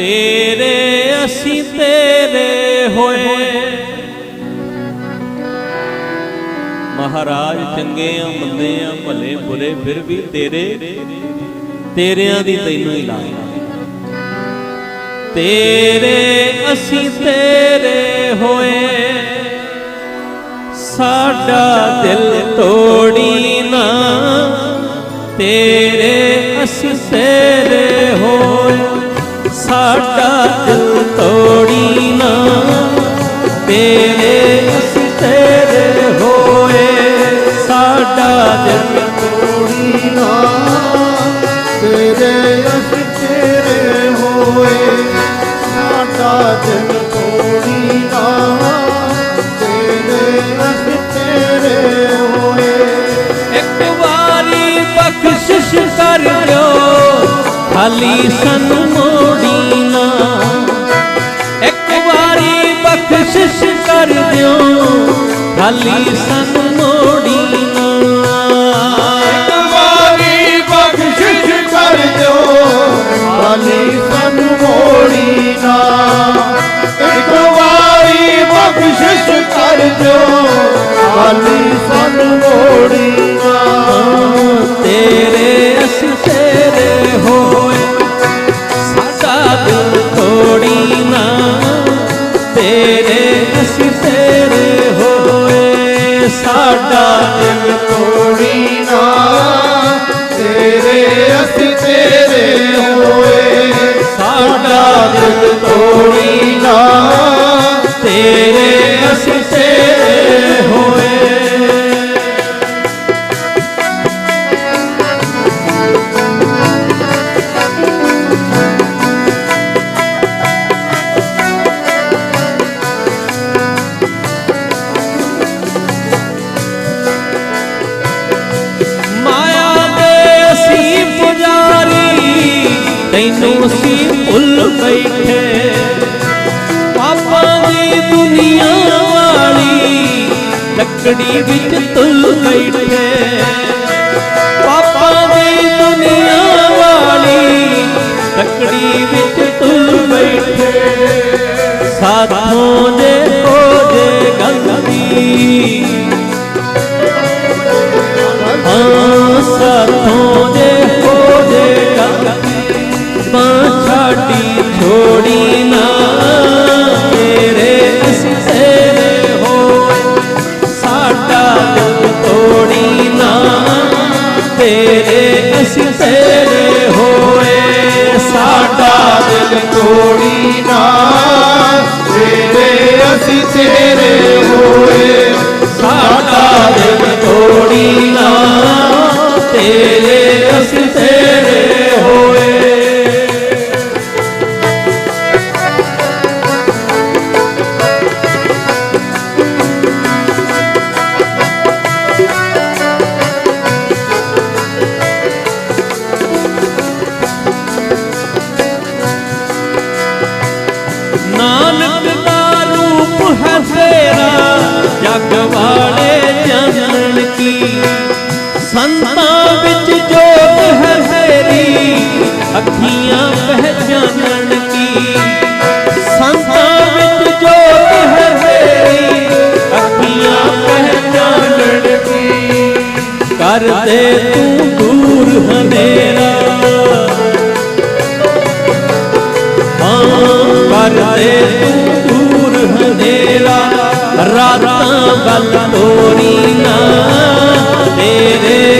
ਤੇਰੇ, ਅਸੀਂ ਤੇਰੇ ਹੋਏ। ਮਹਾਰਾਜ ਚੰਗੇ ਆ ਮੰਦੇ ਆ, ਭਲੇ, ਬੁਰੇ, ਫਿਰ ਵੀ ਤੇਰੇ, ਤੇਰਿਆਂ ਦੀ ਤੈਨੂੰ ਹੀ ਲਾਇਆ ਤੇਰੇ, ਅਸੀਂ ਤੇਰੇ ਹੋਏ। ਸਾਡਾ ਦਿਲ ਤੋੜੀ ਨਾ। ਤੇਰੇ, ਅਸੀਂ ਤੇਰੇ ਹੋਏ। ਸਾਡਾ ਦਿਲ ਤੋੜੀ ਨਾ। ਤੇਰੇ ਅਸੀਂ ਤੇਰੇ ਹੋਏ। ਸਾਡਾ ਦਿਲ ਤੋੜੀ ਨਾ। ਤੇਰੇ ਅਸੀਂ ਤੇਰੇ ਹੋਏ। ਸਾਡਾ ਦਿਲ ਤੋੜੀ ਨਾ। ਤੇਰੇ ਅਸੀਂ ਤੇਰੇ ਹੋਏ। ਇੱਕ ਵਾਰੀ ਬਖਸ਼ਿਸ਼ ਕਰ ਦਿਓ। ਖਾਲੀ ਸਾਨੂੰ ਮੋੜੀ ਨਾ ਇੱਕ ਵਾਰੀ ਬਖਸ਼ਿਸ਼ ਕਰ ਦਿਓ ਖਾਲੀ ਹੋਏ ਤੈਨੂੰ ਅਸੀਂ ਭੁੱਲ ਬੈਠੇ। ਪਾਪਾਂ ਦੀ ਦੁਨੀਆ ਵਾਲੀ ਲੱਕੜੀ ਵਿੱਚ ਤੁਲ ਬੈਠੇ। ਪਾਪਾਂ ਦੀ ਦੁਨੀਆ ਵਾਲੀ ਲੱਕੜੀ ਵਿੱਚ ਤੁਲ ਬੈਠੇ। ਸਾਥੋਂ ਦੇ ਕੋਜੇ ਗੰਦੀ। ਹਾਂ, ਸਾਥੋਂ ਦੇ ਹੋ ਜੇ ਬਾਂ ਛਾਟੀ ਛੋੜੀ ਨਾ ਤੇਰੇ ਅਸੀਂ ਤੇਰੇ ਹੋਏ। ਸਾਡਾ ਦਿਲ ਤੋੜੀ ਨਾ ਤੇਰੇ ਅਸੀਂ ਤੇਰੇ ਹੋਏ। ਸਾਡਾ ਦਿਲ ਤੋੜੀ ਨਾ ਤੇਰੇ ਅਸੀਂ ਤੇਰੇ ਹੋਏ। ਸਾਡਾ ਦਿਲ ਤੋੜੀ ਨਾ ਤੇਰੇ ਸੰਤਾਂ ਵਿੱਚ ਜੋਤ ਹੈ ਤੇਰੀ ਅੱਖੀਆਂ ਪਹਿਚਾਨਣ ਕੀ। ਸੰਤਾਂ ਵਿੱਚ ਜੋਤ ਹੈ ਤੇਰੀ ਅੱਖੀਆਂ ਪਹਿਚਾਨਣ ਕੀ। ਕਰ ਤੂੰ ਦੂਰ ਹਨੇਰਾ ਕਰਦੇ ਤੂੰ ਦੂਰ ਹਨੇਰਾ ਰਾਤਾਂ ਵੱਲ ਤੇਰੇ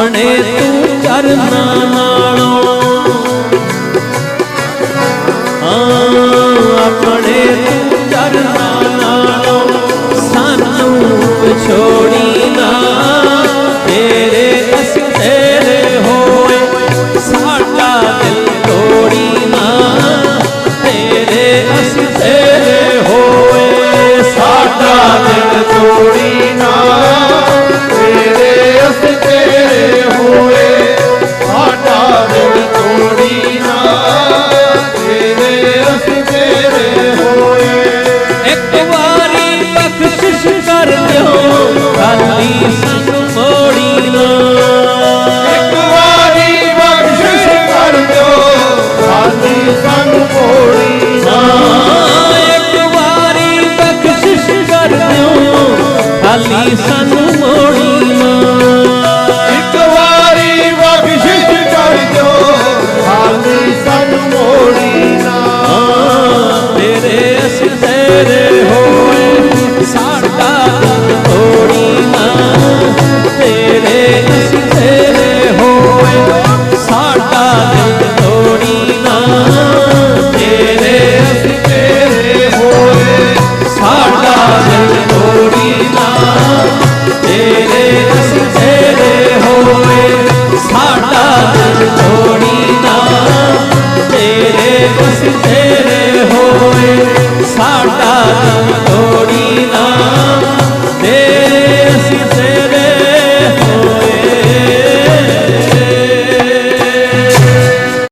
ਆਪਣੇ ਤੂੰ ਚਰਨਾ ਨਾਲੋਂ ਆਪਣੇ ਤੂੰ ਚਰਨਾ ਤੇਰੇ ਹੋਏ ਸਾਡਾ ਤੋੜੀ ਨਾ। ਤੇਰੇ ਅਸੀਂ ਤੇਰੇ ਹੋਏ ਸਾਡਾ ਦਿਲ ਤੋੜੀ ਨਾ। ਤੇਰੇ ਅਸੀਂ ਤੇਰੇ ਹੋਏ ਸਾਡਾ ਦਿਲ ਤੋੜੀ ਨਾ। ਤੇਰੇ ਅਸੀਂ ਤੇਰੇ ਹੋਏ ਸਾਡਾ ਦਿਲ ਤੋੜੀ ਨਾ। ਤੇਰੇ ਅਸੀਂ